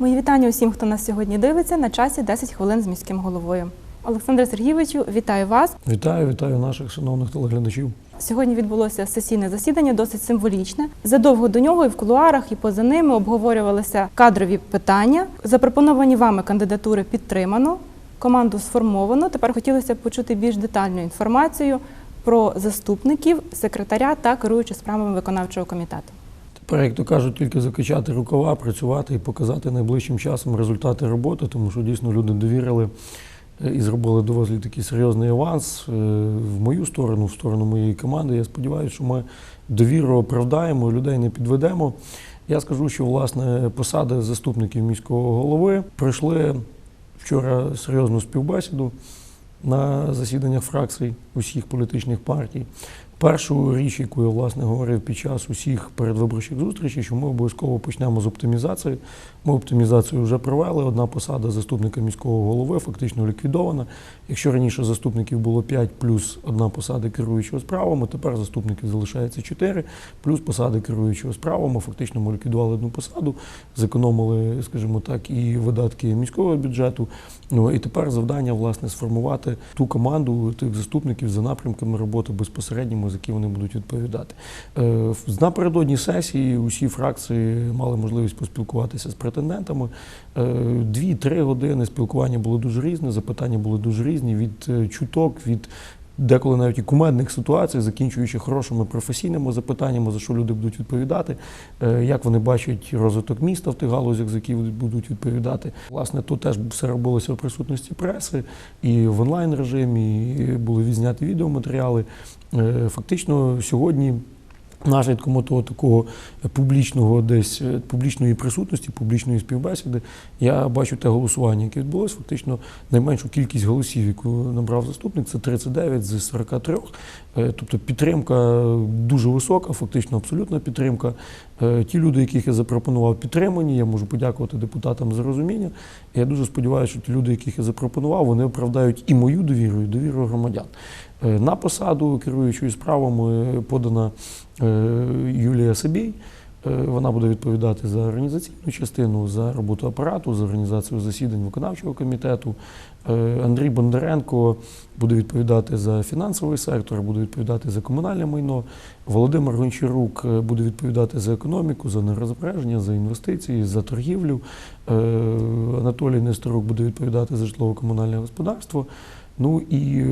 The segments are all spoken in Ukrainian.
Мої вітання усім, хто нас сьогодні дивиться на часі 10 хвилин з міським головою. Олександре Сергійовичу, вітаю вас. Вітаю, вітаю наших шановних телеглядачів. Сьогодні відбулося сесійне засідання, досить символічне. Задовго до нього і в кулуарах, і поза ними обговорювалися кадрові питання. Запропоновані вами кандидатури підтримано, команду сформовано. Тепер хотілося б почути більш детальну інформацію про заступників, секретаря та керуючу справами виконавчого комітету. То кажуть, тільки закачати рукава, працювати і показати найближчим часом результати роботи, тому що дійсно люди довірили е, і зробили доволі такий серйозний аванс е, в мою сторону, в сторону моєї команди. Я сподіваюся, що ми довіру оправдаємо, людей не підведемо. Я скажу, що власне посади заступників міського голови пройшли вчора серйозну співбесіду на засіданнях фракцій усіх політичних партій. Першу річ, яку я власне говорив під час усіх передвиборчих зустрічей, що ми обов'язково почнемо з оптимізації. Ми оптимізацію вже провели. Одна посада заступника міського голови фактично ліквідована. Якщо раніше заступників було 5 плюс одна посада керуючого справами, тепер заступників залишається 4, плюс посади керуючого справами. Фактично ми ліквідували одну посаду, зекономили, скажімо так, і видатки міського бюджету. Ну і тепер завдання власне сформувати ту команду тих заступників за напрямками роботи безпосередньо, за які вони будуть відповідати. Е, Напередодні сесії усі фракції мали можливість поспілкуватися з претендентами. Е, Дві-три години спілкування було дуже різне, запитання були дуже різні від е, чуток, від деколи навіть і кумедних ситуацій, закінчуючи хорошими професійними запитаннями, за що люди будуть відповідати, е, як вони бачать розвиток міста в тих галузях, за які будуть відповідати. Власне, тут теж все робилося в присутності преси і в онлайн режимі, і були відзняті відеоматеріали. Е, Фактично сьогодні. Наслідком того такого публічного десь е, публічної присутності, публічної співбесіди, я бачу те голосування, яке відбулося. Фактично найменшу кількість голосів, яку набрав заступник, це 39 з 43. Е, Тобто підтримка дуже висока, фактично абсолютна підтримка. Е, Ті люди, яких я запропонував, підтримані. Я можу подякувати депутатам за розуміння. Я дуже сподіваюся, що ті люди, яких я запропонував, вони оправдають і мою довіру, і довіру громадян. Е, На посаду керуючої справами подана е, Юлія Сабій. Е, Вона буде відповідати за організаційну частину, за роботу апарату, за організацію засідань виконавчого комітету. Е, Андрій Бондаренко буде відповідати за фінансовий сектор, буде відповідати за комунальне майно. Володимир Гончарук е, буде відповідати за економіку, за нерозбереження, за інвестиції, за торгівлю. Е, Анатолій Нестерук буде відповідати за житлово-комунальне господарство. Ну і е,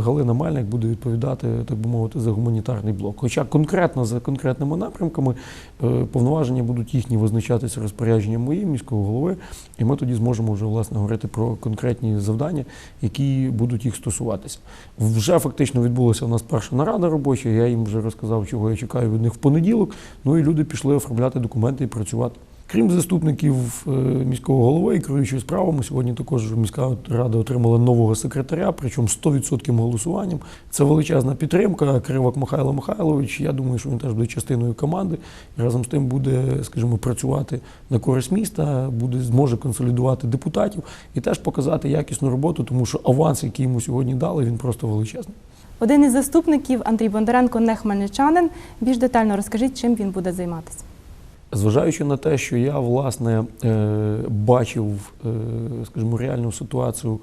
Галина Мальник буде відповідати, так би мовити, за гуманітарний блок. Хоча конкретно за конкретними напрямками е, повноваження будуть їхні визначатися розпорядженням моїм міського голови, і ми тоді зможемо вже власне говорити про конкретні завдання, які будуть їх стосуватися. Вже фактично відбулася у нас перша нарада робоча. Я їм вже розказав, чого я чекаю від них в понеділок. Ну і люди пішли оформляти документи і працювати. Крім заступників е, міського голови і керуючої справами, сьогодні також міська рада отримала нового секретаря, причому 100% голосуванням. Це величезна підтримка. Кривак Михайло Михайлович. Я думаю, що він теж буде частиною команди і разом з тим буде, скажімо, працювати на користь міста, буде зможе консолідувати депутатів і теж показати якісну роботу, тому що аванс, який йому сьогодні дали, він просто величезний. Один із заступників Андрій Бондаренко не хмельничанин. Більш детально розкажіть, чим він буде займатися. Зважаючи на те, що я власне е, бачив, е, скажімо, реальну ситуацію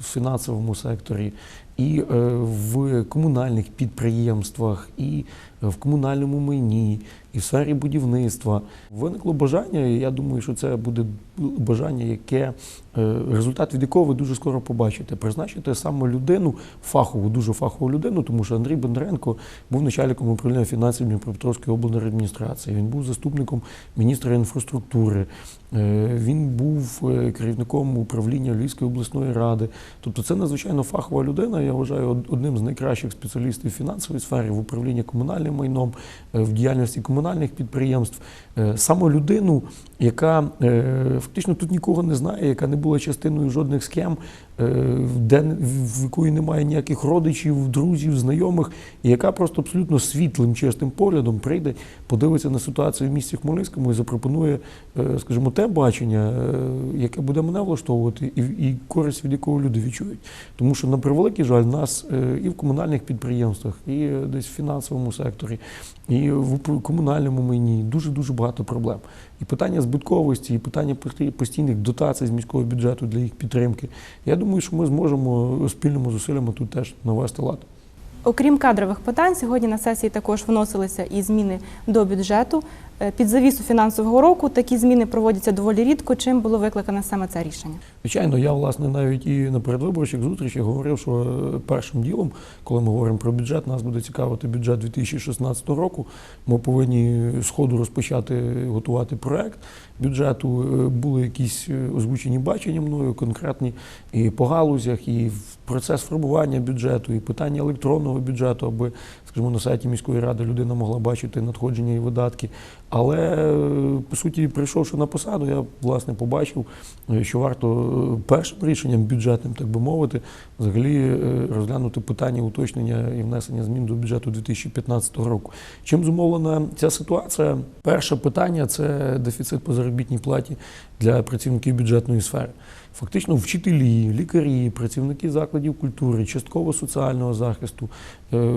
в фінансовому секторі, і е, в комунальних підприємствах, і в комунальному майні, і в сфері будівництва виникло бажання. і Я думаю, що це буде бажання, яке е, результат від якого ви дуже скоро побачите. Призначити саме людину, фахову, дуже фахову людину, тому що Андрій Бондаренко був начальником управління фінансів Дніпропетровської облдержадміністрації. Він був заступником міністра інфраструктури. Е, Він був е, керівником управління Львівської обласної ради. Тобто це надзвичайно фахова людина. Я вважаю одним з найкращих спеціалістів в фінансовій сфері, в управлінні комунальним майном, е, в діяльності комунальних підприємств. Е, Саме людину, яка е, фактично тут нікого не знає, яка не була частиною жодних схем, де в якої немає ніяких родичів, друзів, знайомих, і яка просто абсолютно світлим, чистим поглядом прийде, подивиться на ситуацію в місті Хмельницькому і запропонує, е, скажімо, те бачення, е, яке буде мене влаштовувати, і, і користь від якого люди відчують. Тому що, на превеликий жаль, нас е, і в комунальних підприємствах, і е, десь в фінансовому секторі, і в комунальному майні дуже дуже багато проблем. І питання збитковості, і питання пості- постійних дотацій з міського бюджету для їх підтримки. Я думаю, що ми зможемо спільними зусиллями тут теж навести лад. Окрім кадрових питань, сьогодні на сесії також вносилися і зміни до бюджету. Е, Під завісу фінансового року такі зміни проводяться доволі рідко. Чим було викликане саме це рішення? Звичайно, я власне навіть і на передвиборчих зустрічах говорив, що е, першим ділом, коли ми говоримо про бюджет, нас буде цікавити бюджет 2016 року. Ми повинні з ходу розпочати готувати проект бюджету. Е, Були якісь озвучені бачення мною конкретні і по галузях, і в процес формування бюджету, і питання електронного бюджету, аби, скажімо, на сайті міської ради людина могла бачити надходження і видатки. Але е, по суті, прийшовши на посаду, я власне побачив, е, що варто е, першим рішенням бюджетним, так би мовити, взагалі розглянути питання уточнення і внесення змін до бюджету 2015 року. Чим зумовлена ця ситуація? Перше питання це дефіцит по заробітній платі для працівників бюджетної сфери. Фактично, вчителі, лікарі, працівники закладів культури, частково соціального захисту, е,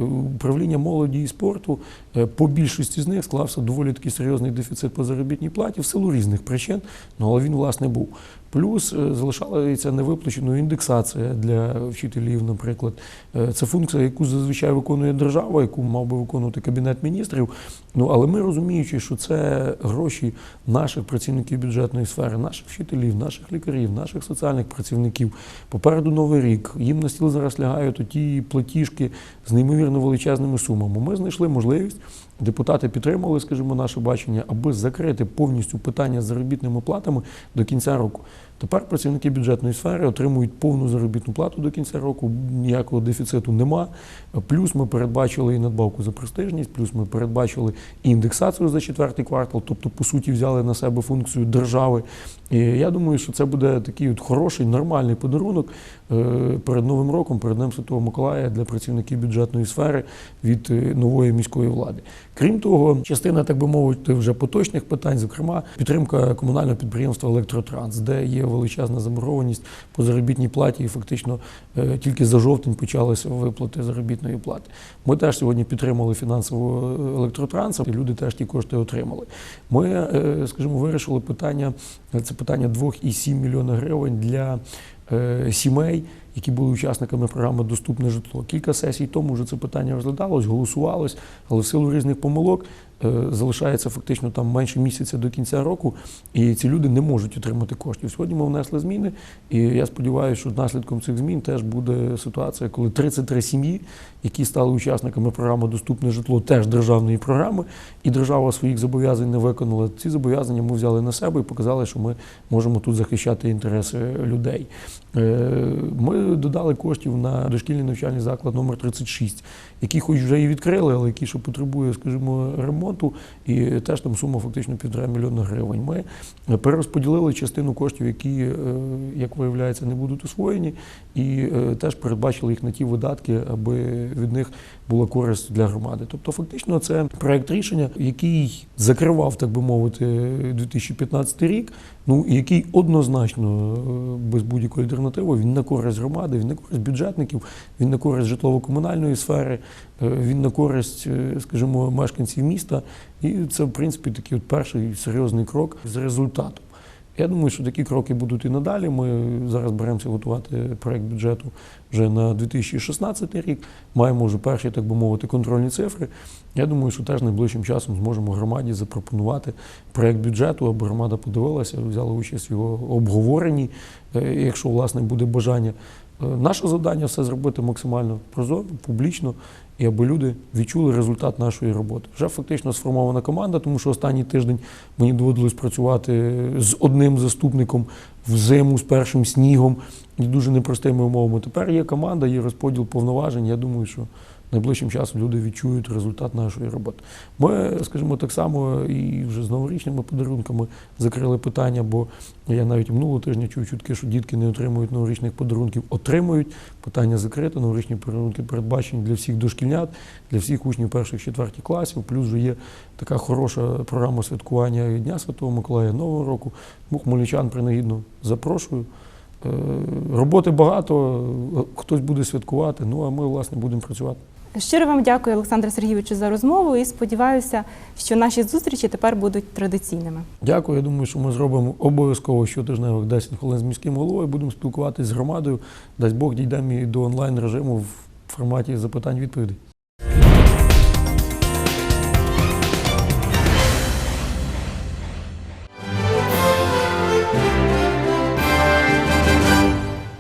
управління молоді і спорту е, по більшості з них склався доволі такий серйозний дефіцит по заробітній платі в силу різних причин, ну, але він власне був. Плюс е, залишалася невиплаченою індексація для вчителів, наприклад. Е, Це функція, яку зазвичай виконує держава, яку мав би виконувати кабінет міністрів. Ну але ми розуміючи, що це гроші наших працівників бюджетної сфери, наших вчителів, наших лікарів, наших соціальних працівників. Попереду новий рік. Їм на стіл зараз лягають ті платіжки з неймовірно величезними сумами. Ми знайшли можливість. Депутати підтримали, скажімо, наше бачення, аби закрити повністю питання з заробітними платами до кінця року. Тепер працівники бюджетної сфери отримують повну заробітну плату до кінця року, ніякого дефіциту нема. Плюс ми передбачили і надбавку за престижність, плюс ми передбачили і індексацію за четвертий квартал, тобто, по суті, взяли на себе функцію держави. І я думаю, що це буде такий от хороший, нормальний подарунок е, перед Новим роком, перед Днем Святого Миколая для працівників бюджетної сфери від е, нової міської влади. Крім того, частина, так би мовити, вже поточних питань, зокрема, підтримка комунального підприємства Електротранс, де є величезна заборгованість по заробітній платі, і фактично е, тільки за жовтень почалися виплати заробітної плати. Ми теж сьогодні підтримали фінансово е, електротранс, і люди теж ті кошти отримали. Ми, е, скажімо, вирішили питання, це питання 2,7 мільйона гривень для сімей, які були учасниками програми Доступне житло. Кілька сесій тому вже це питання розглядалось, голосувалось, але в силу різних помилок залишається фактично там менше місяця до кінця року, і ці люди не можуть отримати коштів. Сьогодні ми внесли зміни, і я сподіваюся, що наслідком цих змін теж буде ситуація, коли 33 сім'ї, які стали учасниками програми Доступне житло, теж державної програми, і держава своїх зобов'язань не виконала. Ці зобов'язання ми взяли на себе і показали, що ми можемо тут захищати інтереси людей. Е, Ми додали коштів на дошкільний навчальний заклад номер 36, який хоч вже і відкрили, але який ще потребує, скажімо, ремонту, і теж там сума фактично півтора мільйона гривень. Ми перерозподілили частину коштів, які, е, як виявляється, не будуть освоєні, і е, теж передбачили їх на ті видатки, аби від них була користь для громади. Тобто, фактично, це проект рішення, який закривав, так би мовити, 2015 рік. Ну який однозначно е, без будь-якої альтернативи він на користь громади, він на користь бюджетників, він на користь житлово-комунальної сфери, він на користь, скажімо, мешканців міста. І це, в принципі, такий от перший серйозний крок з результатом. Я думаю, що такі кроки будуть і надалі. Ми зараз беремося готувати проект бюджету вже на 2016 рік. Маємо вже перші, так би мовити, контрольні цифри. Я думаю, що теж найближчим часом зможемо громаді запропонувати проект бюджету, аби громада подивилася, взяла участь в його обговоренні, е, якщо власне буде бажання. Е, Наше завдання все зробити максимально прозоро, публічно, і аби люди відчули результат нашої роботи. Вже фактично сформована команда, тому що останній тиждень мені доводилось працювати з одним заступником в зиму з першим снігом і дуже непростими умовами. Тепер є команда, є розподіл повноважень. Я думаю, що найближчим часом люди відчують результат нашої роботи. Ми, скажімо, так само і вже з новорічними подарунками закрили питання, бо я навіть минулого тижня чув чутки, що дітки не отримують новорічних подарунків, отримують. Питання закрите, новорічні подарунки передбачені для всіх дошкільнят, для всіх учнів перших четвертих класів. Плюс вже є така хороша програма святкування Дня Святого Миколая Нового року. Тому хмельничан принагідно запрошую. Е, Роботи багато, хтось буде святкувати, ну а ми, власне, будемо працювати. Щиро вам дякую, Олександре Сергійовичу, за розмову і сподіваюся, що наші зустрічі тепер будуть традиційними. Дякую. Я думаю, що ми зробимо обов'язково щотижневих 10 хвилин з міським головою. Будемо спілкуватися з громадою. Дасть Бог дійдемо і до онлайн режиму в форматі запитань-відповідей.